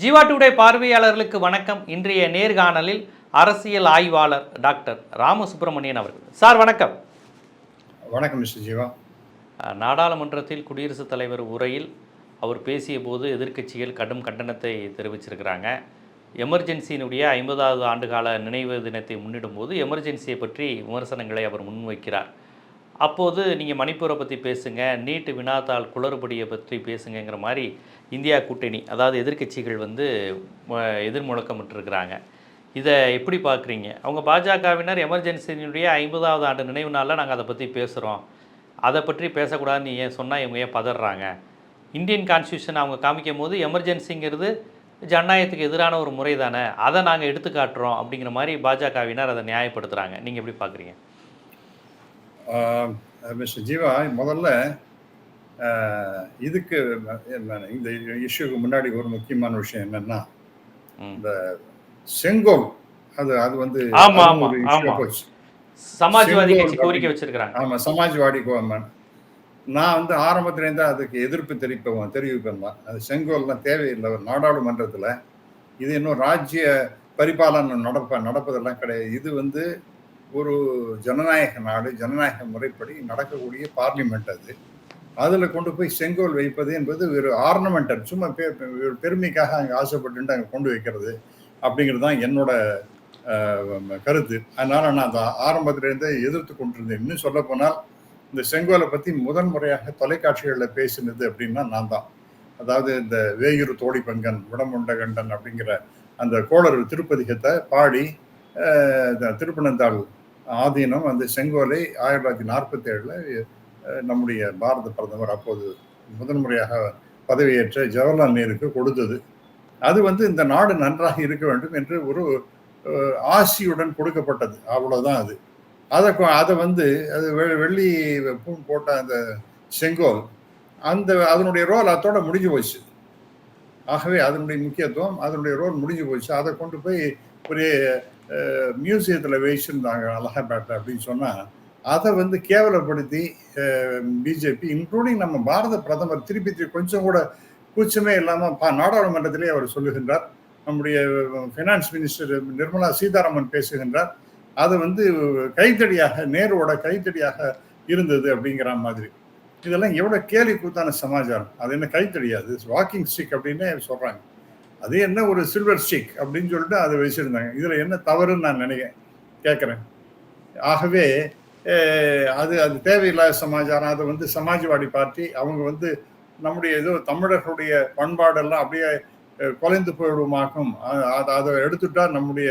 Jeeva today பார்வையாளர்களுக்கு வணக்கம். இன்றைய நேர்காணலில் அரசியல் ஆய்வாளர் டாக்டர் ராமசுப்பிரமணியன் அவர்கள். சார் வணக்கம். வணக்கம் மிஸ்டர் ஜீவா. நாடாளுமன்றத்தில் குடியரசுத் தலைவர் உரையில் அவர் பேசிய போது எதிர்க்கட்சிகள் கடும் கண்டனத்தை தெரிவிச்சிருக்கிறாங்க. எமர்ஜென்சியினுடைய ஐம்பதாவது ஆண்டுகால நினைவு தினத்தை முன்னிடும்போது எமர்ஜென்சியை பற்றி விமர்சனங்களை அவர் முன்வைக்கிறார். அப்போது நீங்கள் மணிப்பூரை பற்றி பேசுங்க நீட்டு வினாத்தாள் குளறுபடியை பற்றி பேசுங்கங்கிற மாதிரி இந்தியா கூட்டணி அதாவது எதிர்க்கட்சிகள் வந்து எதிர் எதிர்முழக்கமிட்டிருக்கிறாங்க. இதை எப்படி பார்க்குறீங்க? அவங்க பாஜகவினர் எமர்ஜென்சியினுடைய ஐம்பதாவது ஆண்டு நினைவு நாளில் நாங்கள் அதை பற்றி பேசுகிறோம் அதை பற்றி பேசக்கூடாதுன்னு ஏன் சொன்னால் இவங்க ஏன் பதறாங்க? இந்தியன் கான்ஸ்டியூஷன் அவங்க காமிக்கும் போது எமர்ஜென்சிங்கிறது ஜனநாயகத்துக்கு எதிரான ஒரு முறை தானே அதை நாங்கள் எடுத்து காட்டுறோம் அப்படிங்கிற மாதிரி பாஜகவினர் அதை நியாயப்படுத்துகிறாங்க நீங்கள் எப்படி பார்க்குறீங்க? மிஸ்டர் ஜீவா முதல்ல இதுக்கு என்ன, இந்த இஷ்யூக்கு முன்னாடி ஒரு முக்கியமான விஷயம் என்னன்னா. இந்த செங்கோல் அது அது வந்து கட்சி கோரிக்கை வச்சிருக்கிறாங்க. ஆமா சமாஜ்வாடி நான் வந்து ஆரம்பத்துலேருந்து அதுக்கு எதிர்ப்பு தெரிவிப்பவன் தெரிவிப்பேன் தான். அது செங்கோல்லாம் தேவையில்லை. ஒரு நாடாளுமன்றத்தில் இது இன்னும் ராஜ்ய பரிபாலனை நடப்ப நடப்பதெல்லாம் கிடையாது. இது வந்து ஒரு ஜனநாயக நாடு ஜனநாயக முறைப்படி நடக்கக்கூடிய பார்லிமெண்ட் அது. அதில் கொண்டு போய் செங்கோல் வைப்பது என்பது ஒரு ஆர்னமெண்டல் சும்மா பெ- ஒரு பெருமைக்காக அங்கே ஆசைப்பட்டு அங்கே கொண்டு வைக்கிறது அப்படிங்கிறது தான் என்னோட கருத்து. அதனால் நான் அந்த ஆரம்பத்திலேருந்தே எதிர்த்து கொண்டிருந்தேன். இன்னும் சொல்ல போனால் இந்த செங்கோலை பற்றி முதன் முறையாக தொலைக்காட்சிகளில் பேசினது அப்படின்னா நான் தான். அதாவது இந்த வேயூர் தோடி பங்கன் உடம்புண்ட கண்டன் அப்படிங்கிற அந்த கோளர் திருப்பதிகத்தை பாடி திருப்பனந்தாள் ஆதீனம் அந்த செங்கோலை ஆயிரத்தி தொள்ளாயிரத்தி நாற்பத்தி ஏழில் நம்முடைய பாரத பிரதமர் அப்போது முதன் முறையாக பதவியேற்ற ஜவஹர்லால் நேருக்கு கொடுத்தது. அது வந்து இந்த நாடு நன்றாக இருக்க வேண்டும் என்று ஒரு ஆசியுடன் கொடுக்கப்பட்டது. அவ்வளோதான் அது. அதை அதை வந்து அது வெ- வெள்ளி பூன் போட்ட அந்த செங்கோல் அந்த அதனுடைய ரோல் அதோட முடிஞ்சு போச்சு. ஆகவே அதனுடைய முக்கியத்துவம் அதனுடைய ரோல் முடிஞ்சு போச்சு. அதை கொண்டு போய் ஒரு மியூசியத்தில் வச்சுருந்தாங்க அலகாபேட்டை அப்படின்னு சொன்னால் அதை வந்து கேவலப்படுத்தி பிஜேபி இன்க்ளூடிங் நம்ம பாரத பிரதமர் திருப்பி திருப்பி கொஞ்சம் கூட கூச்சமே இல்லாமல் பா நாடாளுமன்றத்திலே அவர் சொல்லுகின்றார். நம்முடைய ஃபினான்ஸ் மினிஸ்டர் நிர்மலா சீதாராமன் பேசுகின்றார். அது வந்து கைத்தடியாக நேருவோட கைத்தடியாக இருந்தது அப்படிங்கிற மாதிரி. இதெல்லாம் எவ்வளோ கேலி கூத்தான சமாச்சாரம். அது என்ன கைத்தடியாது வாக்கிங் ஸ்டிக் அப்படின்னே சொல்கிறாங்க அது என்ன ஒரு சில்வர் ஸ்டிக் அப்படின்னு சொல்லிட்டு அதை வச்சுருந்தாங்க. இதில் என்ன தவறுன்னு நான் நினைக்கிறேன் கேட்குறேன். ஆகவே அது அது தேவையில்லாத சமாச்சாரம். அது வந்து சமாஜ்வாடி பார்ட்டி. அவங்க வந்து நம்முடைய ஏதோ தமிழர்களுடைய பண்பாடெல்லாம் அப்படியே குலைந்து போயிடுமாக்கும். அதை அதை எடுத்துட்டா நம்முடைய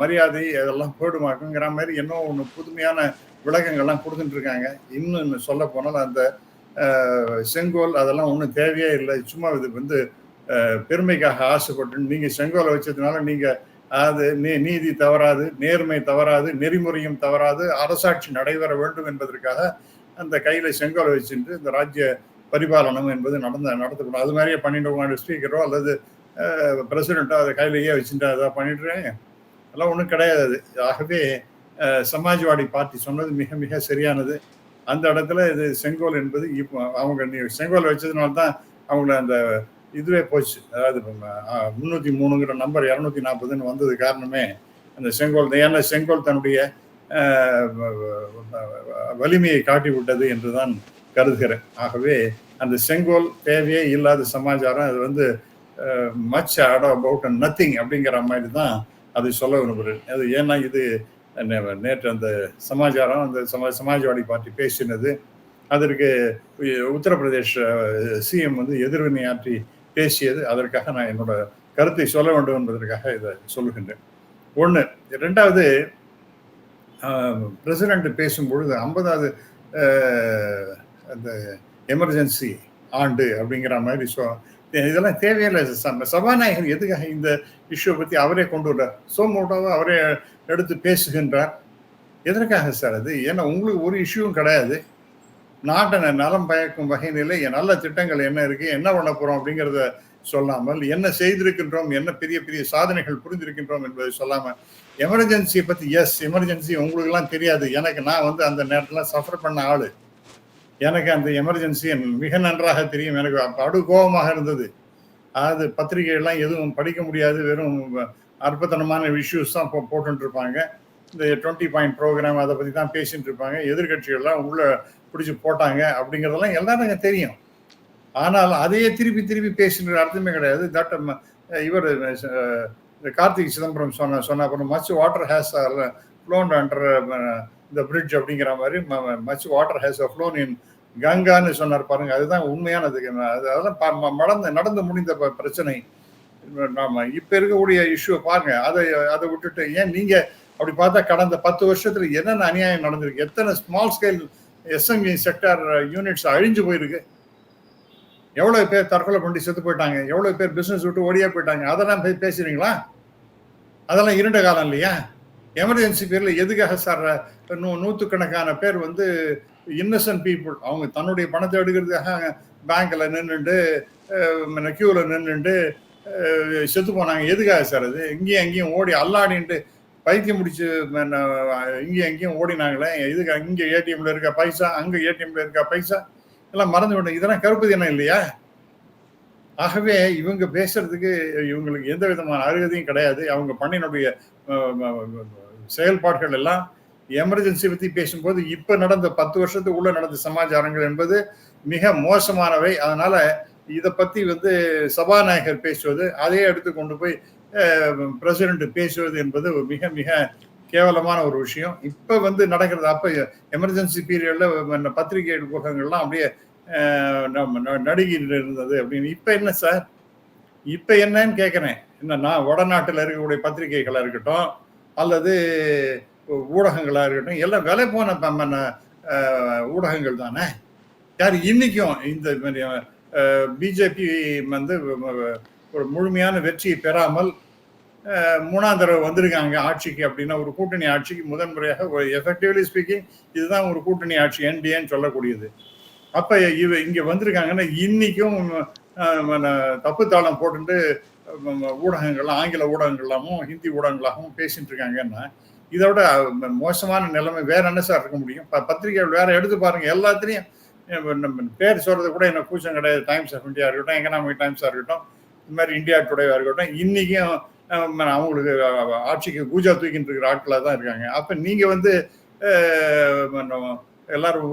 மரியாதை அதெல்லாம் போயிடுமாக்குங்கிற மாதிரி இன்னும் ஒன்று புதுமையான விளக்கங்கள்லாம் கொடுத்துட்டு இருக்காங்க இன்னும் சொல்ல போனால் அந்த செங்கோல் அதெல்லாம் ஒன்றும் தேவையே இல்லை. சும்மா இது வந்து பெருமைக்காக ஆசைப்பட்டு நீங்கள் செங்கோலை வச்சதுனால நீங்கள் அது நீ நீதி தவறாது நேர்மை தவறாது நெறிமுறையும் தவறாது அரசாட்சி நடைபெற வேண்டும் என்பதற்காக அந்த கையில் செங்கோலை வச்சுட்டு இந்த ராஜ்ய பரிபாலனம் என்பது நடந்த நடத்தப்படும். அது மாதிரியே பண்ணிட்டு ஸ்பீக்கரோ அல்லது பிரசிடெண்ட்டோ அதை கையிலேயே வச்சுட்டு அதை பண்ணிடுறேன். அதெல்லாம் ஒன்றும் கிடையாது அது. ஆகவே சமாஜ்வாடி பார்ட்டி சொன்னது மிக மிக சரியானது. அந்த இடத்துல இது செங்கோல் என்பது இப்போ அவங்க நீ செங்கோல் வச்சதுனால தான் அவங்கள அந்த இதுவே போச்சு. அதாவது முந்நூற்றி மூணுங்கிற நம்பர் இரநூத்தி நாற்பதுன்னு வந்தது காரணமே அந்த செங்கோல் ஏன்னா செங்கோல் தன்னுடைய வலிமையை காட்டி விட்டது என்று தான் கருதுகிறேன். ஆகவே அந்த செங்கோல் தேவையே இல்லாத சமாச்சாரம் அது வந்து மச் அடோ அபவுட் நத்திங் அப்படிங்கிற மாதிரி தான் அதை சொல்ல விரும்புகிறேன். அது ஏன்னா இது நே- நேற்று அந்த சமாச்சாரம் அந்த சமா சமாஜ்வாடி பார்ட்டி பேசினது. அதற்கு உத்தரப்பிரதேஷ் சிஎம் வந்து எதிர்வினையாற்றி பேசியது. அதற்காக நான் என்னோட கருத்தை சொல்ல வேண்டும் என்பதற்காக இதை சொல்லுகின்றேன். ஒன்று ரெண்டாவது பிரசிடென்ட் பேசும்பொழுது ஐம்பதாவது அந்த எமர்ஜென்சி ஆண்டு அப்படிங்கிற மாதிரி சொ இதெல்லாம் தேவையில்லை. ச- சபாநாயகர் எதுக்காக இந்த இஷ்யூ பற்றி அவரே கொண்டு வர்றார்? சோமோட்டோவை அவரே எடுத்து பேசுகின்றார்? எதற்காக சார் அது? ஏன்னா உங்களுக்கு ஒரு இஷ்யூவும் கிடையாது. நாட்டை நலம் பயக்கும் வகையில என் நல்ல திட்டங்கள் என்ன இருக்கு என்ன பண்ண போறோம் அப்படிங்கிறத சொல்லாமல் என்ன செய்திருக்கின்றோம் என்ன பெரிய பெரிய சாதனைகள் புரிந்திருக்கின்றோம் என்பதை சொல்லாம எமர்ஜென்சியை பத்தி எஸ் எமர்ஜென்சி உங்களுக்கு எல்லாம் தெரியாது. எனக்கு நான் வந்து அந்த நேரத்துல சஃபர் பண்ண ஆளு. எனக்கு அந்த எமர்ஜென்சி மிக நன்றாக தெரியும். எனக்கு படு அடு கோபமாக இருந்தது. அது பத்திரிகைகள்லாம் எதுவும் படிக்க முடியாது. வெறும் அற்புதனமான இஷ்யூஸ் தான் போ இந்த டுவெண்ட்டி பாயிண்ட் ப்ரோக்ராம் அதை பற்றி தான் பேசிட்டு இருப்பாங்க. எதிர்கட்சிகள்லாம் உள்ள பிடிச்சி போட்டாங்க அப்படிங்கிறதெல்லாம் எல்லாரும் தெரியும். ஆனால் அதையே திருப்பி திருப்பி பேசுகிற அர்த்தமே கிடையாது. தட் இவர் இந்த கார்த்திக் சிதம்பரம் சொன்ன சொன்ன அப்புறம் much water has flown under இந்த பிரிட்ஜ் அப்படிங்கிற மாதிரி much water has flown in கங்கான்னு சொன்னார் பாருங்க. அதுதான் உண்மையானது. அதெல்லாம் மடந்து நடந்து முடிந்த பிரச்சனை. நாம இப்ப இருக்கக்கூடிய இஷ்யூ பாருங்க. அதை அதை விட்டுட்டு ஏன் நீங்க அப்படி பார்த்தா கடந்த பத்து வருஷத்துல என்னென்ன அநியாயம் நடந்திருக்கு? எத்தனை small scale SME sector units அழிஞ்சு போயிருக்கு. எவ்வளவு பேர் தற்கொலை பண்ணி செத்து போயிட்டாங்க எவ்வளவு பேர் பிசினஸ் விட்டு ஓடியா போயிட்டாங்க அதெல்லாம் போய் பேசுறீங்களா? அதெல்லாம் இருண்ட காலம் இல்லையா? எமர்ஜென்சி பேர்ல எதுக்காக சார் நூ நூற்றுக்கணக்கான பேர் வந்து இன்னசென்ட் பீப்புள் அவங்க தன்னுடைய பணத்தை எடுக்கிறதுக்காக பேங்க்ல நின்றுண்டு கியூல நின்றுண்டு செத்து போனாங்க. எதுக்காக சார் அது? இங்கேயும் அங்கேயும் ஓடி அல்லாடின்ட்டு பைத்தியம் முடிச்சு இங்கேயும் எங்கேயும் ஓடினாங்களே இதுக்கு இங்கே ஏடிஎம்ல இருக்க பைசா அங்கே ஏடிஎம்ல இருக்க பைசா எல்லாம் மறந்து விட இதெல்லாம் கருப்பு தினம் இல்லையா? ஆகவே இவங்க பேசுறதுக்கு இவங்களுக்கு எந்த விதமான அருகதையும் கிடையாது. அவங்க பண்ணினுடைய செயல்பாடுகள் எல்லாம் எமர்ஜென்சி பத்தி பேசும்போது இப்ப நடந்த பத்து வருஷத்துக்கு உள்ள நடந்த சமாச்சாரங்கள் என்பது மிக மோசமானவை. அதனால இதை பத்தி வந்து சபாநாயகர் பேசுவது அதையே எடுத்து கொண்டு போய் பிரசிடண்ட் பேசுவது என்பது மிக மிக கேவலமான ஒரு விஷயம். இப்போ வந்து நடக்கிறது அப்போ எமர்ஜென்சி பீரியட்ல பத்திரிகை ஊடகங்கள்லாம் அப்படியே நடுகிட்டு இருந்தது அப்படின்னு. இப்போ என்ன சார்? இப்போ என்னன்னு கேட்குறேன் என்னன்னா வடநாட்டில் இருக்கக்கூடிய பத்திரிகைகளாக இருக்கட்டும் அல்லது ஊடகங்களாக இருக்கட்டும் எல்லாம் விலை போன ஊடகங்கள் தானே. யார் இன்னைக்கும் இந்த பிஜேபி வந்து ஒரு முழுமையான வெற்றியை பெறாமல் மூணாம் தடவை வந்திருக்காங்க ஆட்சிக்கு அப்படின்னா ஒரு கூட்டணி ஆட்சிக்கு முதன்முறையாக எஃபெக்டிவ்லி ஸ்பீக்கிங் இதுதான் ஒரு கூட்டணி ஆட்சி என்டிஏன்னு சொல்லக்கூடியது. அப்போ இவ இங்கே வந்திருக்காங்கன்னா இன்னைக்கும் தப்பு தாளம் போட்டுட்டு ஊடகங்கள்லாம் ஆங்கில ஊடகங்களாகவும் ஹிந்தி ஊடகங்களாகவும் பேசிட்டு இருக்காங்கன்னா இதோட மோசமான நிலைமை வேற என்ன சார் இருக்க முடியும்? பத்திரிகைகள் வேற எடுத்து பாருங்க எல்லாத்துலேயும் பேர் சொல்றது கூட என்ன கூச்சம் கிடையாது. டைம்ஸ் ஆஃப் இந்தியா இருக்கட்டும் எக்கனாமிக் டைம்ஸாக இருக்கட்டும் இது மாதிரி இந்தியா டுடேவா இருக்கட்டும் இன்னைக்கும் அவங்களுக்கு ஆட்சிக்கு பூஜா தூக்கிட்டு இருக்கிற ஆட்களாக தான் இருக்காங்க. அப்போ நீங்கள் வந்து எல்லாரும்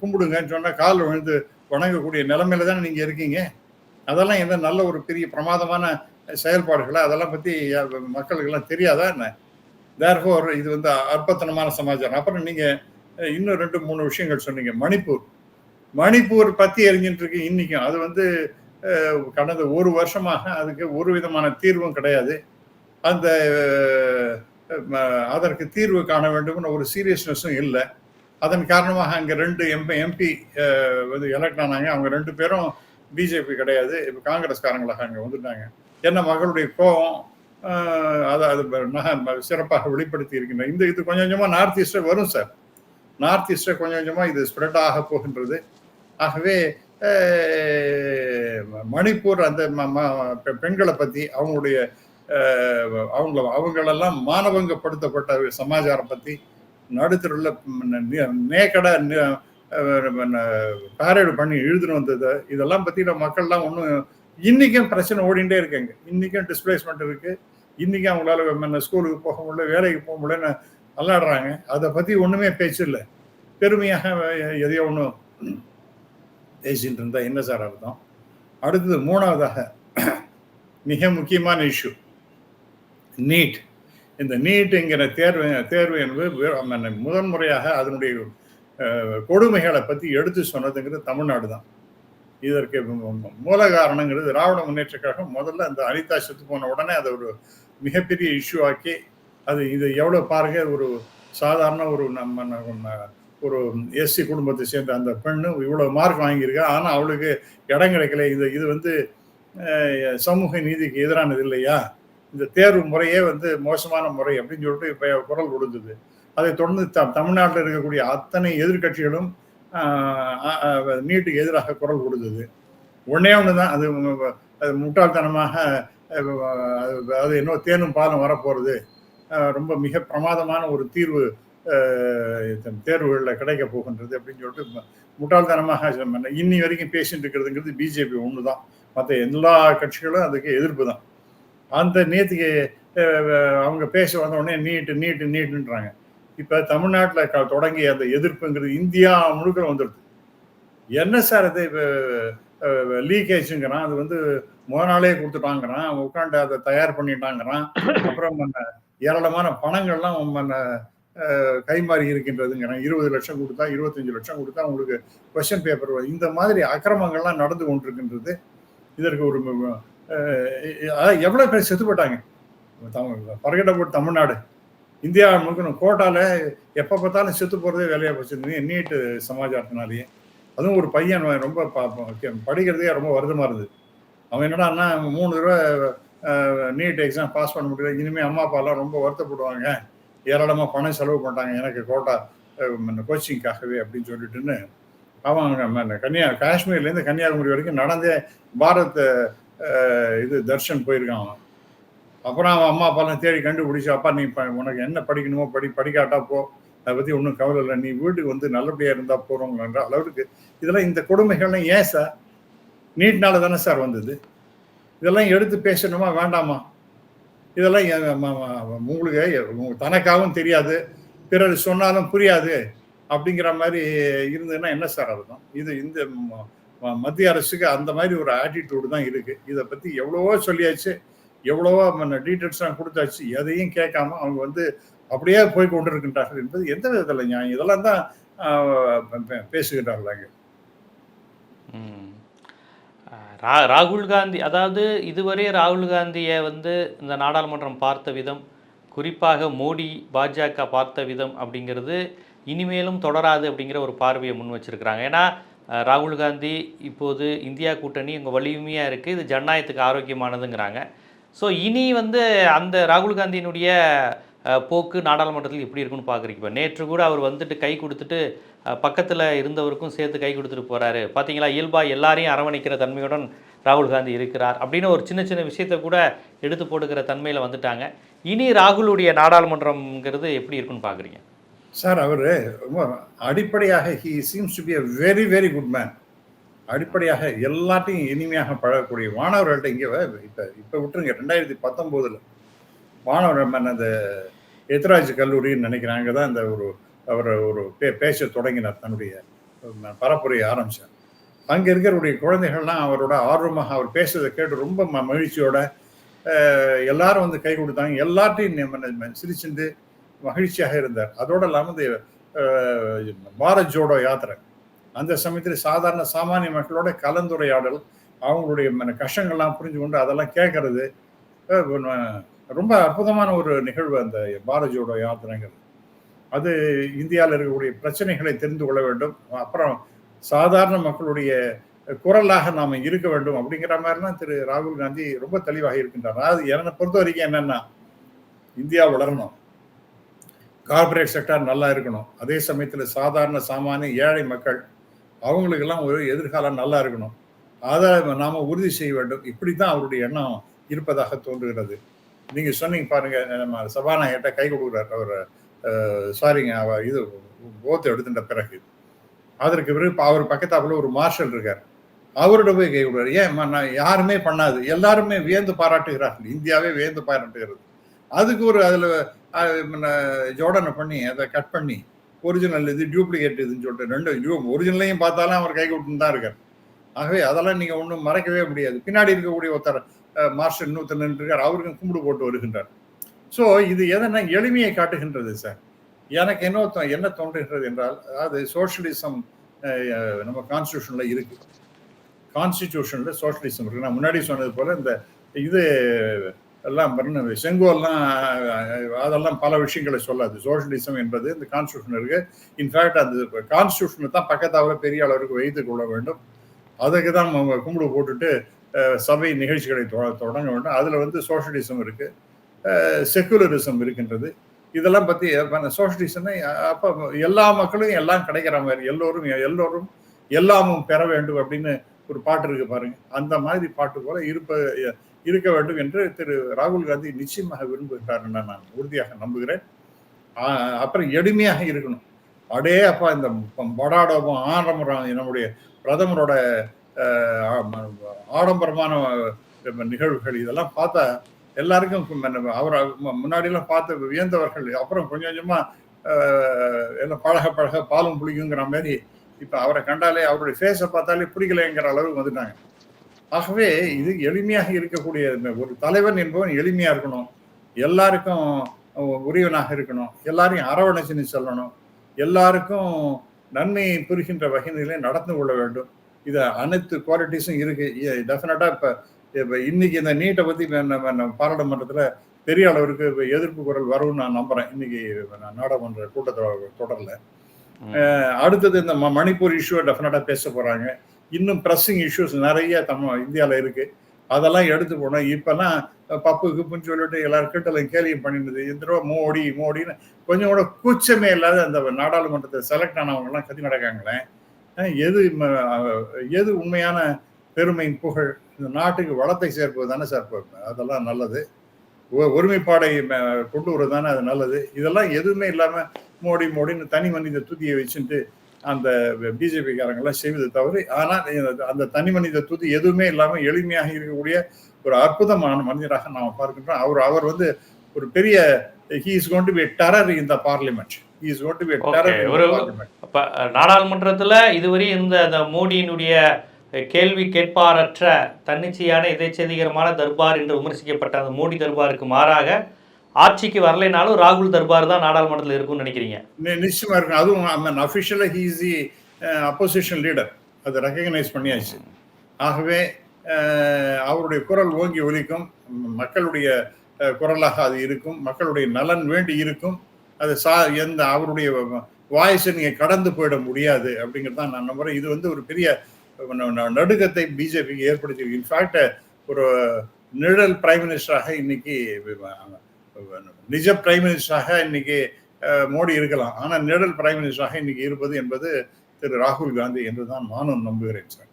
கும்பிடுங்கன்னு சொன்னால் கால் விழுந்து வணங்கக்கூடிய நிலைமையில தானே நீங்கள் இருக்கீங்க? அதெல்லாம் எந்த நல்ல ஒரு பெரிய பிரமாதமான செயல்பாடுகளை? அதெல்லாம் பற்றி மக்களுக்கெல்லாம் தெரியாதா என்ன? தேர்ஃபோர் இது வந்து அற்பத்தனமான சமாச்சாரம். அப்புறம் நீங்கள் இன்னும் ரெண்டு மூணு விஷயங்கள் சொன்னீங்க. மணிப்பூர். மணிப்பூர் பற்றி எரிஞ்சிட்டு இருக்கு இன்னைக்கும். அது வந்து கடந்த ஒரு வருஷமாக அதுக்கு ஒரு விதமான தீர்வும் கிடையாது. அந்த அதற்கு தீர்வு காண வேண்டும்னு ஒரு சீரியஸ்னஸும் இல்லை. அதன் காரணமாக அங்கே ரெண்டு எம்பி எம்பி வந்து எலெக்ட் ஆனாங்க. அவங்க ரெண்டு பேரும் பிஜேபி கிடையாது. இப்போ காங்கிரஸ்காரங்களாக அங்கே வந்துட்டாங்க. என்ன மகளுடைய கோபம் அதை அது சிறப்பாக வெளிப்படுத்தி இருக்கின்ற இந்த இது கொஞ்சம் கொஞ்சமாக நார்த் ஈஸ்டர் வரும் சார் நார்த் ஈஸ்டர் கொஞ்சம் கொஞ்சமாக இது ஸ்ப்ரெட் ஆக போகின்றது. ஆகவே மணிப்பூர் அந்த பெண்களை பற்றி அவங்களுடைய அவங்கள அவங்களெல்லாம் மானவங்கப்படுத்தப்பட்ட சமாச்சாரம் பற்றி நடுத்தருள்ள நேக்கடை பேரேடு பண்ணி எழுதுன்னு வந்தது. இதெல்லாம் பற்றி நம்ம மக்கள்லாம் ஒன்றும் இன்றைக்கும் பிரச்சனை ஓடிண்டே இருக்காங்க. இன்றைக்கும் டிஸ்பிளேஸ்மெண்ட் இருக்குது இன்றைக்கும் அவங்களால ஸ்கூலுக்கு போக முடியல வேலைக்கு போக முடியலன்னு விளாடுறாங்க அதை பற்றி ஒன்றுமே பேச்சு இல்லை. பெருமையாக எதையோ ஒன்றும் பேசிட்டு இருந்தால் என்ன சார் அர்த்தம்? அடுத்தது மூணாவதாக மிக முக்கியமான இஷ்யூ நீட் இந்த நீட்டுங்கிற தேர்வு தேர்வு என்பது முதன்முறையாக அதனுடைய கொடுமைகளை பற்றி எடுத்து சொன்னதுங்கிறது தமிழ்நாடு தான். இதற்கு மூல காரணங்கிறது திராவிட முன்னேற்ற கழகம் முதல்ல அந்த அனிதா செத்து போன உடனே அதை ஒரு மிகப்பெரிய இஷ்யூ ஆக்கி அது இது எவ்வளோ பாருங்க ஒரு சாதாரண ஒரு நம்ம ஒரு எஸ்சி குடும்பத்தை சேர்ந்த அந்த பெண்ணு இவ்வளோ மார்க் வாங்கியிருக்கா. ஆனால் அவளுக்கு இடம் கிடைக்கல. இது இது வந்து சமூக நீதிக்கு எதிரானது இல்லையா? இந்த தேர்வு முறையே வந்து மோசமான முறை அப்படின்னு சொல்லிட்டு இப்போ குரல் கொடுத்தது. அதை தொடர்ந்து த தமிழ்நாட்டில் இருக்கக்கூடிய அத்தனை எதிர்கட்சிகளும் நீட்டுக்கு எதிராக குரல் கொடுத்தது. ஒன்னே ஒன்று தான் அது அது முட்டாள்தனமாக அது என்னோ தேனும் பாலும் வரப்போகிறது ரொம்ப மிக பிரமாதமான ஒரு தீர்வு தேர்வுகளில் கிடைக்க போகின்றது அப்படின்னு சொல்லிட்டு முட்டாள்தனமாக இன்னி வரைக்கும் பேசிட்டு இருக்கிறதுங்கிறது பிஜேபி ஒன்று தான் மற்ற எல்லா கட்சிகளும் அதுக்கு எதிர்ப்பு தான். அந்த நேற்றுக்கு அவங்க பேச வந்த உடனே நீட்டு நீட்டு நீட்டுன்றாங்க. இப்போ தமிழ்நாட்டில் க தொடங்கி அந்த எதிர்ப்புங்கிறது இந்தியா முழுக்க வந்துடுது என்ன சார் இது? லீக்கேஜுங்கிறான் அது வந்து முத நாளே கொடுத்துட்டாங்கிறான் உட்காந்து அதை தயார் பண்ணிட்டாங்கிறான். அப்புறம் ஏராளமான பணங்கள்லாம் கைமாறி இருக்கின்றதுங்கிறான் இருபது லட்சம் கொடுத்தா இருபத்தஞ்சு லட்சம் கொடுத்தா உங்களுக்கு கொஸ்டின் பேப்பர் இந்த மாதிரி அக்கிரமங்கள்லாம் நடந்து கொண்டிருக்கின்றது. இதற்கு ஒரு அஹ், அதாவது பேர் செத்து போட்டாங்க பரகடப்பட்டு தமிழ்நாடு. இந்தியா முழுக்கணும் கோட்டாவில் எப்போ பார்த்தாலும் செத்து போகிறதே வேலையாக போச்சுருந்தது நீட்டு சமாச்சாரத்தினாலேயே அதுவும் ஒரு பையன் அவன் ரொம்ப ப- படிக்கிறதே ரொம்ப வருத்தமாக இருந்தது. அவன் என்னடான்னா மூணு தடவை நீட் எக்ஸாம் பாஸ் பண்ண முடியல. இனிமேல் அம்மா அப்பாலாம் ரொம்ப வருத்தப்படுவாங்க. ஏராளமாக பணம் செலவு பண்ணிட்டாங்க எனக்கு கோட்டா கோச்சிங்காகவே அப்படின்னு சொல்லிட்டுன்னு அவன் கன்னியா காஷ்மீர்லேருந்து கன்னியாகுமரி வரைக்கும் நடந்தே பாரத் இது தர்ஷன் போயிருக்கான் அவன். அப்புறம் அவன் அம்மா அப்பாலாம் தேடி கண்டுபிடிச்சி அப்பா நீ உனக்கு என்ன படிக்கணுமோ படி படிக்காட்டா போ. அதை பற்றி ஒன்றும் கவலை இல்லை. நீ வீட்டுக்கு வந்து நல்லபடியாக இருந்தால் போகிறோங்கிற அளவுக்கு. இதெல்லாம் இந்த கொடுமைகள்லாம் ஏன் சார்? நீட்னால தானே சார் வந்தது? இதெல்லாம் எடுத்து பேசணுமா? வேண்டாமா? இதெல்லாம் உங்களுக்கு தனக்காகவும் தெரியாது. பிறர் சொன்னாலும் புரியாது. அப்படிங்கிற மாதிரி இருந்ததுன்னா என்ன சார் அர்த்தம்? இது இந்த மத்திய அரசுக்கு அந்த மாதிரி ஒரு ஆட்டிடியூடு தான் இருக்கு. இதை பத்தி எவ்வளவோ சொல்லியாச்சு. எவ்வளவோ டீட்டெயில்ஸ்லாம் கொடுத்தாச்சு. எதையும் கேட்காம அவங்க வந்து அப்படியே போய் கொண்டிருக்கின்றார்கள் என்பது எந்த விதத்தில் நியாயம்? இதெல்லாம் தான் ஆஹ், பேசுகிறார்கள் ரா- ராகுல் காந்தி அதாவது இதுவரை ராகுல் காந்தியை வந்து இந்த நாடாளுமன்றம் பார்த்த விதம் குறிப்பாக மோடி பாஜக பார்த்த விதம் அப்படிங்கிறது இனிமேலும் தொடராது அப்படிங்கிற ஒரு பார்வையை முன் வச்சிருக்கிறாங்க. ஏன்னா ராகுல் காந்தி இப்போது இந்தியா கூட்டணி இங்கே வலிமையாக இருக்குது இது ஜனநாயகத்துக்கு ஆரோக்கியமானதுங்கிறாங்க. ஸோ இனி வந்து அந்த ராகுல் காந்தியினுடைய போக்கு நாடாளுமன்றத்தில் எப்படி இருக்குன்னு பார்க்குறீங்க இப்போ. நேற்று கூட அவர் வந்துட்டு கை கொடுத்துட்டு பக்கத்தில் இருந்தவருக்கும் சேர்த்து கை கொடுத்துட்டு போகிறாரு பார்த்தீங்களா இயல்பாக எல்லாரையும் அரவணைக்கிற தன்மையுடன் ராகுல் காந்தி இருக்கிறார் அப்படின்னு ஒரு சின்ன சின்ன விஷயத்தை கூட எடுத்து போட்டுக்கிற தன்மையில் வந்துட்டாங்க. இனி ராகுலுடைய நாடாளுமன்றம்ங்கிறது எப்படி இருக்குன்னு பார்க்குறீங்க? சார் அவர் ரொம்ப அடிப்படையாக he seems to be a very very good man அடிப்படையாக எல்லாத்தையும் இனிமையாக பழகக்கூடிய மாணவர்கள்ட்ட இங்கே இப்போ இப்போ விட்டுருங்க. ரெண்டாயிரத்தி பத்தொம்போதில். மாணவர் மன்ன அந்த எத்ராஜ் கல்லூரின்னு நினைக்கிறேன். அங்கே தான் இந்த ஒரு அவர் ஒரு பே பேச தொடங்கினார் தன்னுடைய பரப்புரையை ஆரம்பித்தார் அங்கே இருக்கிறவருடைய குழந்தைகள்லாம் அவரோட ஆர்வமாக அவர் பேசுறதை கேட்டு ரொம்ப ம- மகிழ்ச்சியோட எல்லாரும் வந்து கை கொடுத்தாங்க. எல்லார்ட்டையும் நம்ம- சிரிச்சுண்டு மகிழ்ச்சியாக இருந்தார். அதோடு இல்லாமல் இந்த பாரத் ஜோடோ யாத்திரை. அந்த சமயத்தில் சாதாரண சாமானிய மக்களோட கலந்துரையாடல் அவங்களுடைய கஷ்டங்கள்லாம் புரிஞ்சு கொண்டு அதெல்லாம் கேட்கறது ரொம்ப அற்புதமான ஒரு நிகழ்வு அந்த பாரதியோட யாத்திரைங்கிறது அது இந்தியாவில் இருக்கக்கூடிய பிரச்சனைகளை தெரிந்து கொள்ள வேண்டும். அப்புறம் சாதாரண மக்களுடைய குரலாக நாம் இருக்க வேண்டும் அப்படிங்கிற மாதிரிலாம் திரு ராகுல் காந்தி ரொம்ப தெளிவாக இருக்கின்றார். அது என்னை பொறுத்த வரைக்கும் என்னென்னா இந்தியா வளரணும். கார்ப்பரேட் செக்டார் நல்லா இருக்கணும். அதே சமயத்தில் சாதாரண சாமானிய ஏழை மக்கள் அவங்களுக்கெல்லாம் ஒரு எதிர்காலம் நல்லா இருக்கணும். அதை நாம உறுதி செய்ய வேண்டும். இப்படி தான் அவருடைய எண்ணம் இருப்பதாக தோன்றுகிறது. நீங்க சொன்னீங்க பாருங்க நம்ம சபாநாயகர்கிட்ட கை கொடுக்குறாரு. அவர் சாரிங்க அவ இது ஓத்து எடுத்துட்ட பிறகு. அதற்கு பிறகு அவர் பக்கத்தாப்புல ஒரு மார்ஷல் இருக்கார். அவரோட போய் கை கொடுக்குறாரு. ஏன் நான் யாருமே பண்ணாது. எல்லாருமே வியந்து பாராட்டுகிறார்கள். இந்தியாவே வியந்து பாராட்டுகிறது. அதுக்கு ஒரு அதுல ஜோடனை பண்ணி அதை கட் பண்ணி ஒரிஜினல் இது டூப்ளிகேட் இதுன்னு சொல்லிட்டு ரெண்டு ஒரிஜினலையும் பார்த்தாலும் அவர் கை கொடுத்துன்னு தான் இருக்கார். ஆகவே அதெல்லாம் நீங்க ஒன்றும் மறைக்கவே முடியாது. பின்னாடி இருக்கக்கூடிய ஒருத்தர் மார்ஷல் மாஸ்டர் இருக்கார். நின்றுருக்கார் அவருக்கும் கும்பிடு போட்டு வருகின்றார். ஸோ இது எதனா எளிமையை காட்டுகின்றது சார் எனக்கு என்ன என்ன தோன்றுகிறது என்றால் அதாவது சோஷியலிசம் நம்ம கான்ஸ்டியூஷனில் இருக்கு. கான்ஸ்டிடியூஷனில் சோஷியலிசம் இருக்கு. நான் முன்னாடி சொன்னது போல இந்த இது எல்லாம் செங்கோல்லாம் அதெல்லாம் பல விஷயங்களை சொல்லாது. சோஷியலிசம் என்பது இந்த கான்ஸ்டியூஷன் இருக்கு. இன்ஃபேக்ட் அந்த கான்ஸ்டியூஷனை தான் பக்கத்தாவில் பெரிய அளவுக்கு வைத்துக் கொள்ள வேண்டும். அதுக்கு தான் அவங்க கும்பிடு போட்டுட்டு சபை நிகழ்ச்சிகளை தொடங்க வேண்டும். அதில் வந்து சோஷலிசம் இருக்குது செக்குலரிசம் இருக்கின்றது. இதெல்லாம் பற்றி சோஷலிசம்னா அப்போ எல்லா மக்களும் எல்லாம் கிடைக்கிற மாதிரி எல்லோரும் எல்லோரும் எல்லாமும் பெற வேண்டும் அப்படின்னு ஒரு பாட்டு இருக்கு பாருங்க. அந்த மாதிரி பாட்டு போல இருப்ப இருக்க வேண்டும் என்று திரு ராகுல் காந்தி நிச்சயமாக விரும்புகிறார் என்று நான் உறுதியாக நம்புகிறேன். அப்புறம் எளிமையாக இருக்கணும். அடே அப்பா இந்த படாடோபம் ஆரம்பரம் நம்முடைய பிரதமரோட ஆடம்பரமான நிகழ்வுகள் இதெல்லாம் பார்த்தா எல்லாருக்கும் அவரை அவர் முன்னாடிலாம் பார்த்து வியந்தவர்கள். அப்புறம் கொஞ்சம் கொஞ்சமாக எல்லாம் பழக பழக பாலும் புளிக்குங்கிற மாதிரி இப்போ அவரை கண்டாலே அவருடைய ஃபேஸை பார்த்தாலே பிடிக்கலைங்கிற அளவுக்கு வந்துட்டாங்க. ஆகவே இது எளிமையாக இருக்கக்கூடிய ஒரு தலைவன் என்பவன் எளிமையாக இருக்கணும். எல்லாருக்கும் உரியவனாக இருக்கணும். எல்லாரையும் அரவணைச்சின்னு சொல்லணும். எல்லாருக்கும் நன்மையை புரிகின்ற வகையிலே நடந்து கொள்ள வேண்டும். இது அனைத்து குவாலிட்டிஸும் இருக்கு. டெஃபினட்டா இப்ப இப்ப இன்னைக்கு இந்த நீட்டை பத்தி நம்ம பாராளுமன்றத்துல பெரிய அளவிற்கு இப்ப எதிர்ப்பு குரல் வரும்னு நான் நம்புறேன். இன்னைக்கு நான் நாடாளுமன்ற கூட்டத்தொடர் தொடர்ல. அடுத்தது இந்த மணிப்பூர் இஷ்யூ டெஃபினட்டா பேச போறாங்க. இன்னும் ப்ரெஸ்ஸிங் இஷ்யூஸ் நிறைய நம்ம இந்தியாவில் இருக்கு. அதெல்லாம் எடுத்து போனோம் இப்பெல்லாம் பப்பு கிப்புன்னு சொல்லிட்டு எல்லாரும் கிட்டலையும் கேலியும் பண்ணிருந்தது இந்த தடவை மோடி மோடின்னு கொஞ்சம் கூட கூச்சமே இல்லாத அந்த நாடாளுமன்றத்தை செலக்ட் ஆனவங்க எல்லாம் கத்தி நடக்காங்களே. அஹ் எது எது உண்மையான பெருமையின் புகழ்? இந்த நாட்டுக்கு வளத்தை சேர்ப்பது தானே சார்? அதெல்லாம் நல்லது. ஒருமைப்பாடை ம- கொண்டு வர்றது தானே அது நல்லது. இதெல்லாம் எதுவுமே இல்லாமல் மோடி மோடின்னு தனி மனித துதியை வச்சுட்டு அந்த பிஜேபிக்காரங்கெல்லாம் செய்வது தவறு. ஆனால் அந்த தனி மனித துதி எதுவுமே இல்லாமல் எளிமையாக இருக்கக்கூடிய ஒரு அற்புதமான மனிதராக நாம் பார்க்கின்றோம். அவர் அவர் வந்து ஒரு பெரிய he is gone to be terror in the parliament is gone to ஒரு- நாடாளுமன்றத்துல இதுவரை இருந்த அந்த மோடியினுடைய கேள்வி கேட்பாரற்ற தன்னிச்சையான எதேச்சதிகரமான தர்பார் என்று விமர்சிக்கப்பட்ட அந்த மோடி தர்பாருக்கு மாறாக ஆட்சிக்கு வரலைனாலும் ராகுல் தர்பார் தான் நாடாளுமன்றத்தில் இருக்கும்னு நினைக்கிறீங்க? நி- நிச்சயமா இருக்கும் அதுவும் அஃபிஷியலாக ஹீஸ் தி அப்போசிஷன் லீடர் அதை ரெக்கக்னைஸ் பண்ணியாச்சு. ஆகவே அஹ், அவருடைய குரல் ஓங்கி ஒலிக்கும். மக்களுடைய அஹ், குரலாக அது இருக்கும். மக்களுடைய நலன் வேண்டி இருக்கும். அது சா எந்த அவருடைய வாய்ஸை நீங்க கடந்து போயிட முடியாது அப்படிங்கிறது தான் நான் நம்புறேன். இது வந்து ஒரு பெரிய நடுக்கத்தை பிஜேபிக்கு ஏற்படுத்தி இன்ஃபேக்ட் ஒரு நிழல் பிரைம் மினிஸ்டராக இன்னைக்கு நிஜ பிரைம் மினிஸ்டராக இன்னைக்கு மோடி இருக்கலாம். ஆனால் நிழல் பிரைம் மினிஸ்டராக இன்னைக்கு இருப்பது என்பது திரு ராகுல் காந்தி என்று தான் நானும் நம்புகிறேன் சார்.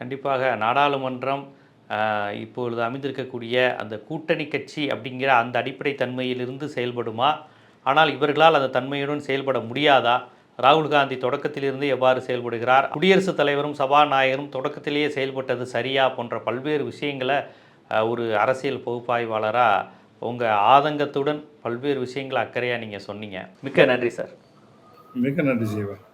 கண்டிப்பாக நாடாளுமன்றம் இப்பொழுது அமைந்திருக்கக்கூடிய அந்த கூட்டணி கட்சி அப்படிங்கிற அந்த அடிப்படை தன்மையிலிருந்து செயல்படுமா? ஆனால் இவர்களால் அந்த தன்மையுடன் செயல்பட முடியாதா? ராகுல் காந்தி தொடக்கத்திலிருந்து எவ்வாறு செயல்படுகிறார்? குடியரசுத் தலைவரும் சபாநாயகரும் தொடக்கத்திலேயே செயல்பட்டது சரியா போன்ற பல்வேறு விஷயங்களை ஒரு அரசியல் பகுப்பாய்வாளராக உங்கள் ஆதங்கத்துடன் பல்வேறு விஷயங்களை அக்கறையாக நீங்கள் சொன்னீங்க. மிக்க நன்றி சார். மிக நன்றி ஜீவா.